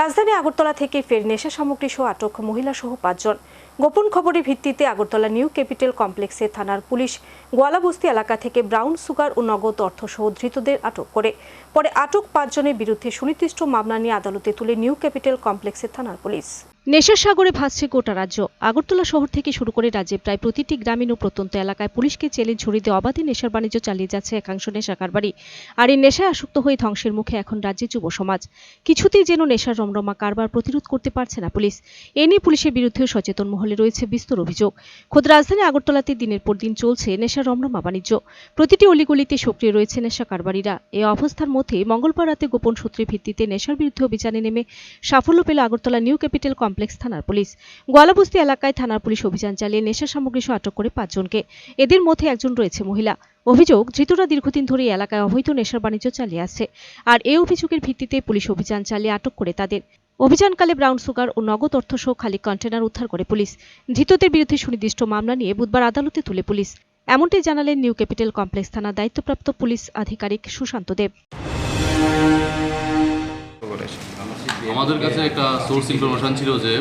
রাজধানী আগরতলা থেকে ফের নেশা সামগ্রী সহ আটক মহিলা সহ পাঁচজন। গোপন খবরের ভিত্তিতে আগরতলা নিউ ক্যাপিটাল কমপ্লেক্সে থানার পুলিশ গোয়ালাবস্তি এলাকা থেকে ব্রাউন সুগার ও নগদ অর্থ সহ ধৃতদের আটক করে। পরে আটক পাঁচজনের বিরুদ্ধে সুনির্দিষ্ট মামলা নিয়ে আদালতে তুলে নিউ ক্যাপিটাল কমপ্লেক্সে থানার পুলিশ। নেশার সাগরে ভাসছে গোটা রাজ্য। আগরতলা শহর থেকে শুরু করে রাজ্যে প্রায় প্রতিটি গ্রামীণ ও প্রত্যন্ত এলাকায় পুলিশকে চ্যালেঞ্জ দিয়ে অবাধে নেশার বাণিজ্য চালিয়ে যাচ্ছে একাংশ নেশা কারবারি। আর এই নেশায় আসক্ত হয়ে ধ্বংসের মুখে এখন রাজ্যের যুব সমাজ। কিছুতেই যেন নেশার রমরমা কারবার প্রতিরোধ করতে পারছে না পুলিশ। এ নিয়ে পুলিশের বিরুদ্ধেও সচেতন মহলে রয়েছে বিস্তর অভিযোগ। খোদ রাজধানী আগরতলাতে দিনের পর দিন চলছে নেশার রমরমা বাণিজ্য। প্রতিটি অলিগলিতে সক্রিয় রয়েছে নেশা কারবারিরা। এ অবস্থার মধ্যে মঙ্গলবার রাতে গোপন সূত্রের ভিত্তিতে নেশার বিরুদ্ধে অভিযানে নেমে সাফল্য পেল আগরতলা নিউ ক্যাপিটাল কমপ্লেক্স থানার পুলিশ। গোয়ালাবস্তি এলাকায় থানার পুলিশ অভিযান চালিয়ে নেশা সামগ্রী আটক করে পাঁচজনকে এদের মধ্যে একজন রয়েছে মহিলা। অভিযোগ, ধৃতরা দীর্ঘদিন ধরে এলাকায় অবৈধ নেশার বাণিজ্য চালিয়ে আসছে আর এই অভিযোগের ভিত্তিতে পুলিশ অভিযান চালিয়ে আটক করে তাদের। অভিযানকালে ব্রাউন সুগার ও নগদ অর্থসহ খালি কন্টেনার উদ্ধার করে পুলিশ। ধৃতদের বিরুদ্ধে সুনির্দিষ্ট মামলা নিয়ে বুধবার আদালতে তুলে পুলিশ। এমনটাই জানালেন নিউ ক্যাপিটাল কমপ্লেক্স থানার দায়িত্বপ্রাপ্ত পুলিশ আধিকারিক সুশান্ত দেব। আমাদের কাছে একটা সোর্স ইনফরমেশন ছিল যে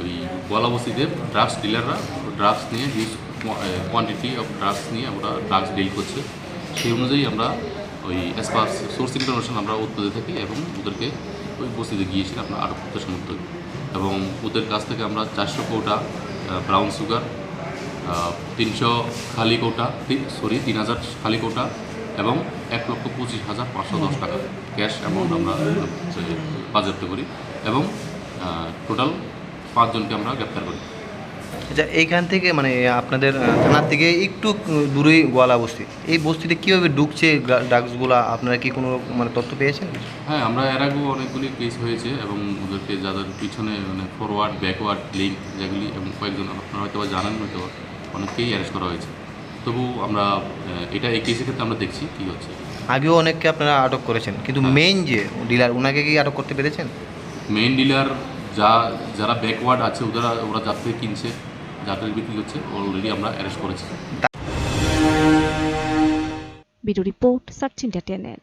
ওই গোয়ালাবস্তিতে ড্রাগস ডিলাররা ড্রাগস নিয়ে হিউজ কোয়ান্টিটি অফ ড্রাগস নিয়ে আমরা ড্রাগস ডিল করছে। সেই অনুযায়ী আমরা ওই অ্যাজ পার সোর্স ইনফরমেশন আমরা উৎপাদে থাকি এবং ওদেরকে ওই বস্তিতে গিয়েছি আমরা আটক করতে সমর্থ এবং ওদের কাছ থেকে আমরা চারশো কৌটা ব্রাউন সুগার তিনশো খালি কৌটা সরি তিন হাজার খালি কৌটা এবং এক লক্ষ পঁচিশ হাজার পাঁচশো দশ টাকা ক্যাশ অ্যামাউন্ট আমরা বাজেয়াপ্ত করি এবং টোটাল পাঁচজনকে আমরা গ্রেপ্তার করি। আচ্ছা এইখান থেকে মানে আপনাদের থানার থেকে একটু দূরেই গোয়ালা বস্তি। এই বস্তিতে কীভাবে ঢুকছে ড্রাগসগুলো? আপনারা কি কোনো মানে তথ্য পেয়েছেন? হ্যাঁ আমরা এর আগেও অনেকগুলি কেস হয়েছে এবং ওদেরকে যাদের পিছনে মানে ফরওয়ার্ড ব্যাকওয়ার্ড লিঙ্ক যেগুলি এবং কয়েকজন আপনারা হয়তো বা জানেন হয়তো অনেককেই অ্যারেস্ট করা হয়েছে। তবু আমরা এটা এই কেসের ক্ষেত্রে আমরা দেখছি কী হচ্ছে। আগেও অনেককে আপনারা আটক করেছেন কিন্তু মেইন যে ডিলার ওনাকে কি আটক করতে পেরেছেন? মেইন ডিলার যা যারা ব্যাকওয়ার্ড আছে ওরা ওরা যার থেকে কিনছে যাদের বিক্রি হচ্ছে অলরেডি আমরা অ্যারেস্ট করেছি। Bureau report search entertainment